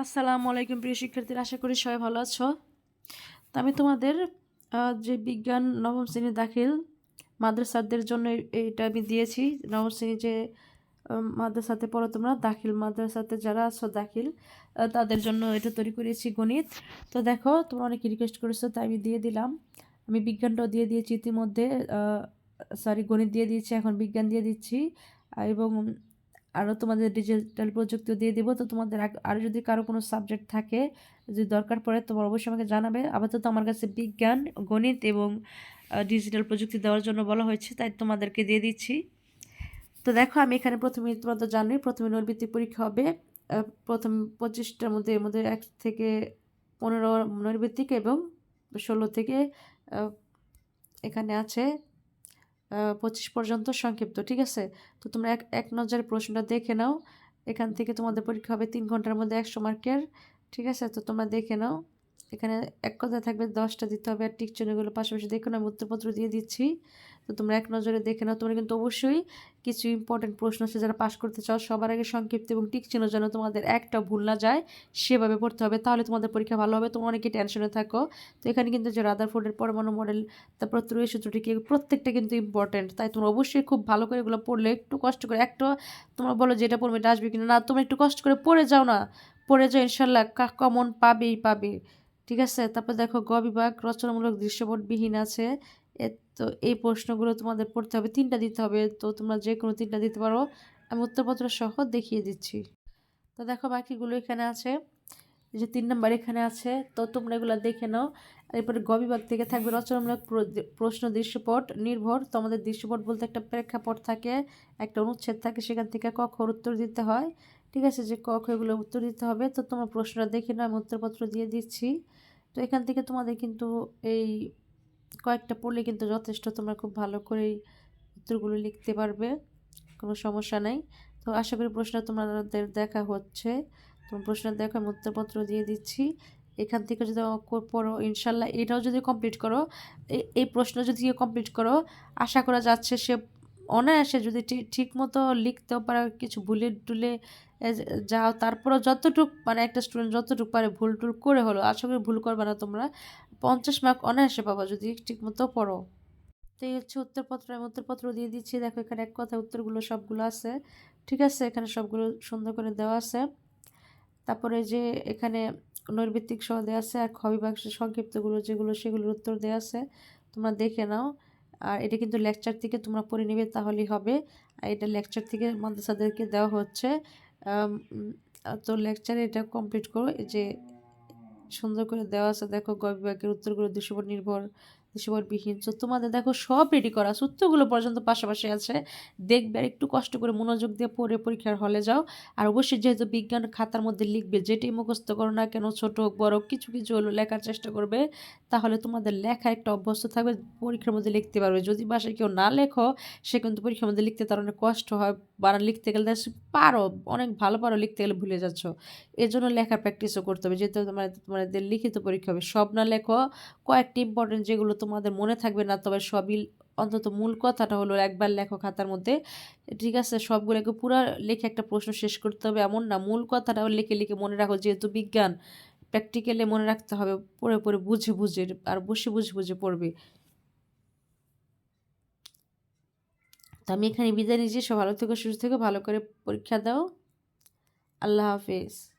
আসসালামু আলাইকুম, প্রিয় শিক্ষার্থীরা, আশা করি সবাই ভালো আছো। তো আমি তোমাদের যে বিজ্ঞান নবম শ্রেণি দাখিল মাদ্রাসাদের জন্য এইটা আমি দিয়েছি। নবম শ্রেণি যে মাদ্রাসাতে পড়ো তোমরা, দাখিল মাদ্রাসাতে যারা আছো দাখিল তাদের জন্য এটা তৈরি করেছি গণিত। তো দেখো, তোমরা অনেক রিকোয়েস্ট করেছ, তাই আমি দিয়ে দিলাম। আমি বিজ্ঞানটাও দিয়ে দিয়েছি ইতিমধ্যে সরি গণিত দিয়ে দিয়েছি, এখন বিজ্ঞান দিয়ে দিচ্ছি এবং আরও তোমাদের ডিজিটাল প্রযুক্তিও দিয়ে দেবো। তো তোমাদের আর যদি কারও কোনো সাবজেক্ট থাকে, যদি দরকার পড়ে তোমার অবশ্যই আমাকে জানাবে। আপাতত আমার কাছে বিজ্ঞান, গণিত এবং ডিজিটাল প্রযুক্তি দেওয়ার জন্য বলা হয়েছে, তাই তোমাদেরকে দিয়ে দিচ্ছি। তো দেখো, আমি এখানে প্রথমে তোমরা তো প্রথমে নৈর্ভিত্তিক পরীক্ষা হবে। প্রথম পঁচিশটার মধ্যে, এর মধ্যে এক থেকে পনেরো নৈর্ভিত্তিক এবং ষোলো থেকে এখানে আছে। পঁচিশ পর্যন্ত সংক্ষিপ্ত, ঠিক আছে? তো তোমরা এক এক নজরে প্রশ্নটা দেখে নাও। এখান থেকে তোমাদের পরীক্ষা হবে তিন ঘণ্টার মধ্যে একশো মার্কের, ঠিক আছে? তো তোমরা দেখে নাও। এখানে এক কথা থাকবে দশটা দিতে হবে, আর টিকচুনিগুলো পাশাপাশি দেখুন আমি উত্তরপত্র দিয়ে দিচ্ছি। তো তোমরা এক নজরে দেখে নাও। তোমরা কিন্তু অবশ্যই কিছু ইম্পর্টেন্ট প্রশ্ন আছে যারা পাশ করতে চাও, সবার আগে সংক্ষিপ্ত এবং টিকচিহ্ন যেন তোমাদের একটা ভুল না যায়, সেভাবে পড়তে হবে, তাহলে তোমাদের পরীক্ষা ভালো হবে। তোমরা অনেকে টেনশনে থাকো। তো এখানে কিন্তু যে রাদারফোর্ডের পরমাণু মডেল তারপর ত্রয়ী সূত্রটি কি প্রত্যেকটা কিন্তু ইম্পর্টেন্ট তাই তোমরা অবশ্যই খুব ভালো করে এগুলো পড়লে, একটু কষ্ট করে, একটা তোমরা বলো যে এটা পড়বে, এটা আসবে কিনা? না, তোমরা একটু কষ্ট করে পড়ে যাও না। পড়ে যাও ইনশাল্লাহ কমন পাবেই, পাবে। ঠিক আছে? তারপর দেখো, গ বিভাগ, রচনামূলক দৃশ্যপটবিহীন আছে। তো এই প্রশ্নগুলো তোমাদের পড়তে হবে, তিনটা দিতে হবে, তো তোমরা যে কোনো তিনটা দিতে পারো। আমি উত্তরপত্র সহ দেখিয়ে দিচ্ছি। তো দেখো বাকিগুলো এখানে আছে যে তিন নম্বর এখানে আছে, তো তোমরা এগুলো দেখে নাও। এরপরে গ বিভাগ থেকে থাকবে রচনামূলক প্র- প্রশ্ন দৃশ্যপট নির্ভর। তো আমাদের দৃশ্যপট বলতে একটা প্রেক্ষাপট থাকে, একটা অনুচ্ছেদ থাকে, সেখান থেকে ক খর উত্তর দিতে হয়। ঠিক আছে, যে ক খ এগুলো উত্তর দিতে হবে, তো তোমার প্রশ্নটা দেখে নাও, আমি উত্তরপত্র দিয়ে দিচ্ছি। তো এখান থেকে তোমাদের কিন্তু এই কয়েকটা পড়লে কিন্তু যথেষ্ট তোমরা খুব ভালো করে উত্তরগুলো লিখতে পারবে, কোনো সমস্যা নাই। তো আশা করি প্রশ্ন তোমাদের দেখা হচ্ছে। তোমার প্রশ্ন দেখো, আমি উত্তরপত্র দিয়ে দিচ্ছি। এখান থেকে যদি পড়ো, ইনশাল্লাহ এটাও যদি কমপ্লিট করো এই- প্রশ্ন যদি কমপ্লিট করো, আশা করা যাচ্ছে সে অনায়াসে যদি ঠিক মতো লিখতেও পারে, কিছু ভুলে টুলে যাও। তারপরও যতটুক মানে একটা স্টুডেন্ট যতটুকু পারে ভুল টুল করে হলো, আশা করি ভুল করবে না তোমরা। পঞ্চাশ মার্ক অনায়াসে পাবা, যদি ঠিক মতো পড়ো। তো এই হচ্ছে উত্তরপত্র, আমি উত্তরপত্র দিয়ে দিচ্ছি। দেখো, এখানে এক কথা উত্তরগুলো সবগুলো আছে। ঠিক আছে, এখানে সবগুলো সুন্দর করে দেওয়া আছে। তারপরে যে এখানে নৈর্ভিত্তিক সহ দেওয়া আছে, আর খবিভাগ সংক্ষিপ্তগুলো, যেগুলো সেগুলোর উত্তর দেওয়া আছে, তোমরা দেখে নাও। আর এটা কিন্তু লেকচার থেকে তোমরা পড়ে নেবে, তাহলেই হবে। আর এটা লেকচার থেকে মাদ্রাসাদেরকে দেওয়া হচ্ছে। তো লেকচারে এটা কমপ্লিট করো যে সুন্দর করে দেওয়া আছে। দেখো গবিবাগের উত্তরগুলো দৃশ্যপট নির্ভর। দৃশ্যপটবিহীন তো তোমাদের দেখো সব রেডি করা। সূত্রগুলো পর্যন্ত পাশাপাশি আছে। দেখবে আর একটু কষ্ট করে মনোযোগ দিয়ে পড়ে পরীক্ষার হলে যাও। আর অবশ্যই যেহেতু বিজ্ঞান খাতার মধ্যে লিখবে যেটাই মুখস্থ করো না কেন, ছোট হোক, বড় কিছু কিছু হলো লেখার চেষ্টা করবে। তাহলে তোমাদের লেখা একটা অভ্যস্ত থাকবে, পরীক্ষার মধ্যে লিখতে পারবে। যদি বাসায় কেউ না লেখো, সে কিন্তু পরীক্ষার মধ্যে লিখতে তার অনেক কষ্ট হয়। বা লিখতে গেলে পারো, অনেক ভালো পারো লিখতে গেলে ভুলে যাচ্ছ। এর জন্য লেখার প্র্যাকটিসও করতে হবে। যেহেতু তোমার, তোমাদের লিখিত পরীক্ষা হবে, সব না লেখো। কয়েকটি ইম্পর্টেন্ট যেগুলো তোমাদের মনে থাকবে না, তবে সবই অন্তত মূল কথাটা হলো একবার লেখো খাতার মধ্যে, ঠিক আছে? সবগুলোকে পুরো লিখে একটা প্রশ্ন শেষ করতে হবে, এমন না। মূল কথাটা লিখে লিখে মনে রাখো, যেহেতু বিজ্ঞান প্র্যাকটিক্যালি মনে রাখতে হবে, পড়ে পড়ে বুঝে বুঝে, আর বসে বুঝে বুঝে পড়বে। তো আমি এখানে বিদায় নিচ্ছি সব ভালো থেকে, সুস্থ থেকে, ভালো করে পরীক্ষা দাও। আল্লাহ হাফেজ।